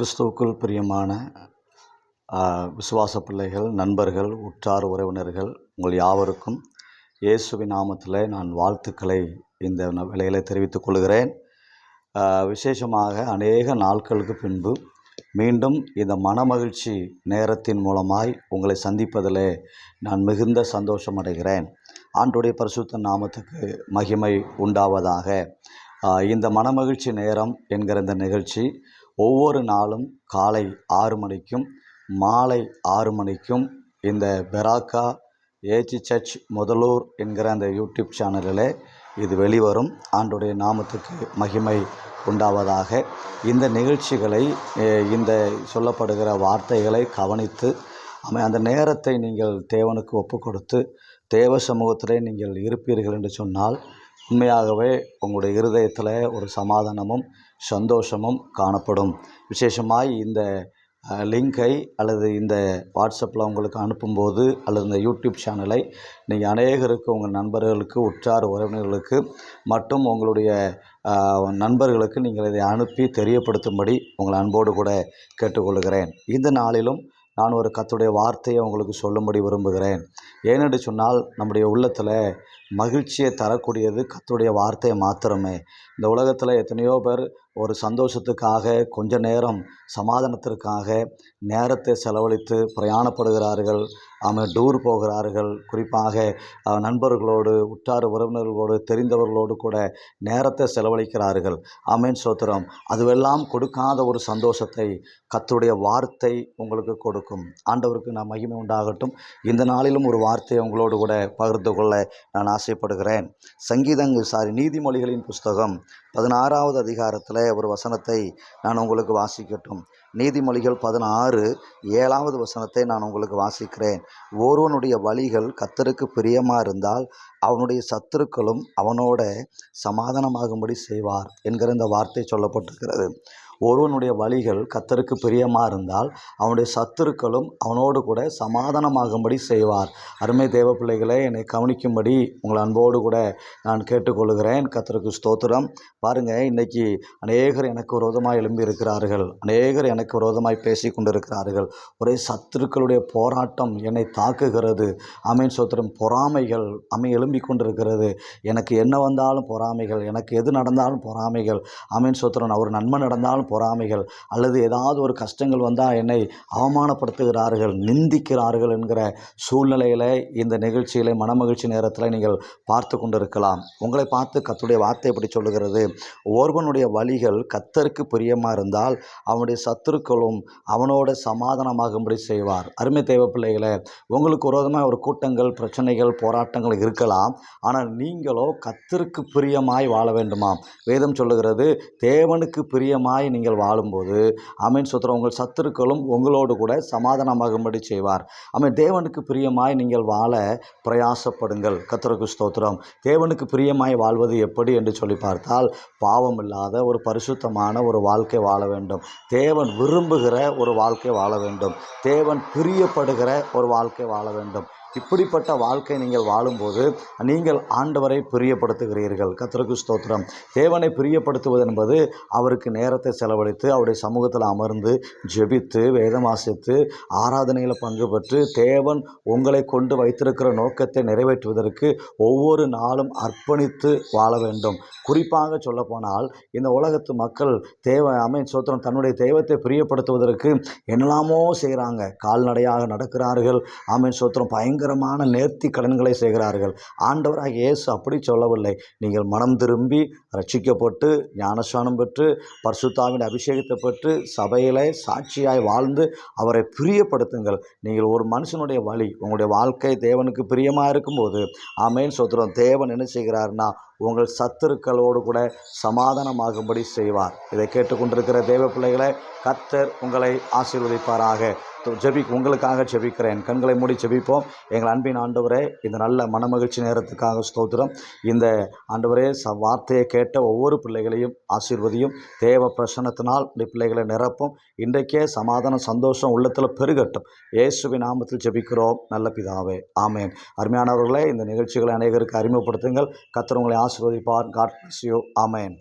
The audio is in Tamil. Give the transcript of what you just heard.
கிறிஸ்துவுக்குள் பிரியமான விசுவாச பிள்ளைகள் நண்பர்கள் உற்றார் உறவினர்கள் உங்கள் யாவருக்கும் இயேசுவின் நாமத்தில் நான் வாழ்த்துக்களை இந்த வேலையில் தெரிவித்துக் கொள்கிறேன். விசேஷமாக அநேக நாட்களுக்கு பின்பு மீண்டும் இந்த மனமகிழ்ச்சி நேரத்தின் மூலமாய் உங்களை சந்திப்பதில் நான் மிகுந்த சந்தோஷம் அடைகிறேன் ஆண்டுடைய பரிசுத்த நாமத்துக்கு மகிமை உண்டாவதாக. இந்த மனமகிழ்ச்சி நேரம் என்கிற இந்த நிகழ்ச்சி ஒவ்வொரு நாளும் காலை ஆறு மணிக்கும் மாலை ஆறு மணிக்கும் இந்த பெராக்கா ஏச்சி சர்ச் முதலூர் என்கிற அந்த யூடியூப் சேனலில் இது வெளிவரும். ஆண்டுடைய நாமத்துக்கு மகிமை உண்டாவதாக. இந்த நிகழ்ச்சிகளை இந்த சொல்லப்படுகிற வார்த்தைகளை கவனித்து அந்த நேரத்தை நீங்கள் தேவனுக்கு ஒப்பு கொடுத்து தேவ சமூகத்திலே நீங்கள் இருப்பீர்கள் என்று சொன்னால் உண்மையாகவே உங்களுடைய இருதயத்தில் ஒரு சமாதானமும் சந்தோஷமும் காணப்படும். விசேஷமாய் இந்த லிங்கை அல்லது இந்த வாட்ஸ்அப்பில் உங்களுக்கு அனுப்பும்போது அல்லது இந்த யூடியூப் சேனலை நீங்கள் அநேகருக்கு உங்கள் நண்பர்களுக்கு உற்றார் உறவினர்களுக்கு மற்றும் உங்களுடைய நண்பர்களுக்கு நீங்கள் இதை அனுப்பி தெரியப்படுத்தும்படி உங்கள் அன்போடு கூட கேட்டுக்கொள்கிறேன். இந்த நாளிலும் நான் ஒரு கத்துடைய வார்த்தையை உங்களுக்கு சொல்லும்படி விரும்புகிறேன். ஏனென்று சொன்னால் நம்முடைய உள்ளத்தில் மகிழ்ச்சியை தரக்கூடியது கத்துடைய வார்த்தையை மாத்திரமே. இந்த உலகத்தில் எத்தனையோ பேர் ஒரு சந்தோஷத்துக்காக கொஞ்ச நேரம் சமாதானத்திற்காக நேரத்தை செலவழித்து பிரயாணப்படுகிறார்கள் அவன் டூர் போகிறார்கள். குறிப்பாக நண்பர்களோடு உற்றார் உறவினர்களோடு தெரிந்தவர்களோடு கூட நேரத்தை செலவழிக்கிறார்கள். ஆமேன் சோத்திரம் அதுவெல்லாம் கொடுக்காத ஒரு சந்தோஷத்தை கத்துடைய வார்த்தை உங்களுக்கு கொடுக்கும். ஆண்டவருக்கு நான் மகிமை உண்டாகட்டும். இந்த நாளிலும் ஒரு வார்த்தையை உங்களோடு கூட பகிர்ந்து கொள்ள நான் ஆசைப்படுகிறேன். சங்கீதங்கள் சாரி நீதிமொழிகளின் புஸ்தகம் பதினாறாவது அதிகாரத்தில் ஒரு வசனத்தை நான் உங்களுக்கு வாசிக்கட்டும். நீதிமொழிகள் பதினாறு ஏழாவது வசனத்தை நான் உங்களுக்கு வாசிக்கிறேன். ஒருவனுடைய வழிகள் கத்தருக்கு பிரியமாக இருந்தால் அவனுடைய சத்துருக்களும் அவனோட சமாதானமாகும்படி செய்வார் என்கிற இந்த வார்த்தை சொல்லப்பட்டிருக்கிறது. ஒருவனுடைய வழிகள் கத்தருக்கு பிரியமாக இருந்தால் அவனுடைய சத்துருக்களும் அவனோடு கூட சமாதானமாகும்படி செய்வார். அருமை தேவ பிள்ளைகளை என்னை கவனிக்கும்படி உங்கள் அன்போடு கூட நான் கேட்டுக்கொள்கிறேன். கத்தருக்கு ஸ்தோத்திரம். பாருங்கள் இன்றைக்கி அநேகர் எனக்கு விரோதமாக எழும்பி இருக்கிறார்கள் அநேகர் எனக்கு விரோதமாய் பேசி கொண்டிருக்கிறார்கள். ஒரே சத்துருக்களுடைய போராட்டம் என்னை தாக்குகிறது. அமீன் சோத்திரம் பொறாமைகள் அமை எழும்பி கொண்டிருக்கிறது. எனக்கு என்ன வந்தாலும் பொறாமைகள் எனக்கு எது நடந்தாலும் பொறாமைகள். அமீன் சோத்திரன் அவர் நன்மை நடந்தாலும் பொறாமைகள் அல்லது ஏதாவது ஒரு கஷ்டங்கள் வந்தால் என்னை அவமானப்படுத்துகிறார்கள் நிந்திக்கிறார்கள் என்கிற சூழ்நிலையில் இந்த நிகழ்ச்சியில் மனமகிழ்ச்சி நேரத்தில் நீங்கள் பார்த்து கொண்டிருக்கலாம். உங்களை பார்த்து கத்துடைய வார்த்தை எப்படி சொல்லுகிறது? ஒருவனுடைய வழிகள் கத்தருக்கு பிரியமாக இருந்தால் அவனுடைய சத்துருக்களும் அவனோட சமாதானமாகும்படி செய்வார். அருமை தேவ பிள்ளைகளை உங்களுக்கு விரோதமாக ஒரு கூட்டங்கள் பிரச்சனைகள் போராட்டங்கள் இருக்கலாம். ஆனால் நீங்களோ கத்திற்கு பிரியமாய் வாழ வேண்டுமா வேதம் சொல்லுகிறது தேவனுக்கு பிரியமாய் நீங்கள் நீங்கள் வாழும்போது அமீன் சுத்திரம் உங்கள் சத்துருக்களும் உங்களோடு கூட சமாதானமாகும்படி செய்வார். அமீன் தேவனுக்கு பிரியமாய் நீங்கள் வாழ பிரயாசப்படுங்கள். கத்திரக்கு ஸ்தோத்திரம். தேவனுக்கு பிரியமாய் வாழ்வது எப்படி என்று சொல்லி பார்த்தால் பாவம் இல்லாத ஒரு பரிசுத்தமான ஒரு வாழ்க்கை வாழ வேண்டும். தேவன் விரும்புகிற ஒரு வாழ்க்கை வாழ வேண்டும். தேவன் பிரியப்படுகிற ஒரு வாழ்க்கை வாழ வேண்டும். இப்படிப்பட்ட வாழ்க்கை நீங்கள் வாழும்போது நீங்கள் ஆண்டவரை பிரியப்படுத்துகிறீர்கள். கத்திரக்கு ஸ்தோத்திரம். தேவனை பிரியப்படுத்துவது என்பது அவருக்கு நேரத்தை செலவழித்து அவருடைய சமூகத்தில் அமர்ந்து ஜெபித்து வேதமாசித்து ஆராதனையில் பங்கு பெற்று தேவன் உங்களை கொண்டு வைத்திருக்கிற நோக்கத்தை நிறைவேற்றுவதற்கு ஒவ்வொரு நாளும் அர்ப்பணித்து வாழ வேண்டும். குறிப்பாக சொல்லப்போனால் இந்த உலகத்து மக்கள் தேவ அமை சோத்திரம் தன்னுடைய தெய்வத்தை பிரியப்படுத்துவதற்கு என்னெல்லாமோ செய்கிறாங்க கால்நடையாக நடக்கிறார்கள். ஆமை சோத்திரம் பயங்கர பயங்கரமான நேர்த்தி கடன்களை செய்கிறார்கள். ஆண்டவராக இயேசு அப்படி சொல்லவில்லை. நீங்கள் மனம் திரும்பி ரட்சிக்கப்பட்டு ஞானஸ்தானம் பெற்று பர்சுத்தாவின் அபிஷேகத்தை பெற்று சபையிலே சாட்சியாய் வாழ்ந்து அவரை பிரியப்படுத்துங்கள். நீங்கள் ஒரு மனுஷனுடைய வழி உங்களுடைய வாழ்க்கை தேவனுக்கு பிரியமாக இருக்கும்போது ஆமேன் சொத்துறோம் தேவன் என்ன செய்கிறார்னா உங்கள் சத்துருக்களோடு கூட சமாதானமாகும்படி செய்வார். இதை கேட்டுக்கொண்டிருக்கிற தேவ பிள்ளைகளை கத்தர் உங்களை ஆசீர்வதிப்பாராக. ஜெபி உங்களுக்காக ஜெபிக்கிறேன். கண்களை மூடி ஜெபிப்போம். எங்கள் அன்பின் ஆண்டவரே இந்த நல்ல மனமகிழ்ச்சி நேரத்துக்காக ஸ்தோத்திரம். இந்த ஆண்டவரே ச வார்த்தையை கேட்ட ஒவ்வொரு பிள்ளைகளையும் ஆசீர்வதியும். தேவ பிரசனத்தினால் இந்த பிள்ளைகளை நிரப்பும். இன்றைக்கே சமாதானம் சந்தோஷம் உள்ளத்தில் பெருகட்டும். இயேசுவி நாமத்தில் ஜெபிக்கிறோம். நல்ல பிதாவே. ஆமேன். அருமையானவர்களே இந்த நிகழ்ச்சிகளை அநேகருக்கு அறிமுகப்படுத்துங்கள். கத்திரவங்களை ஆசீர்வதிப்பார். God you amen.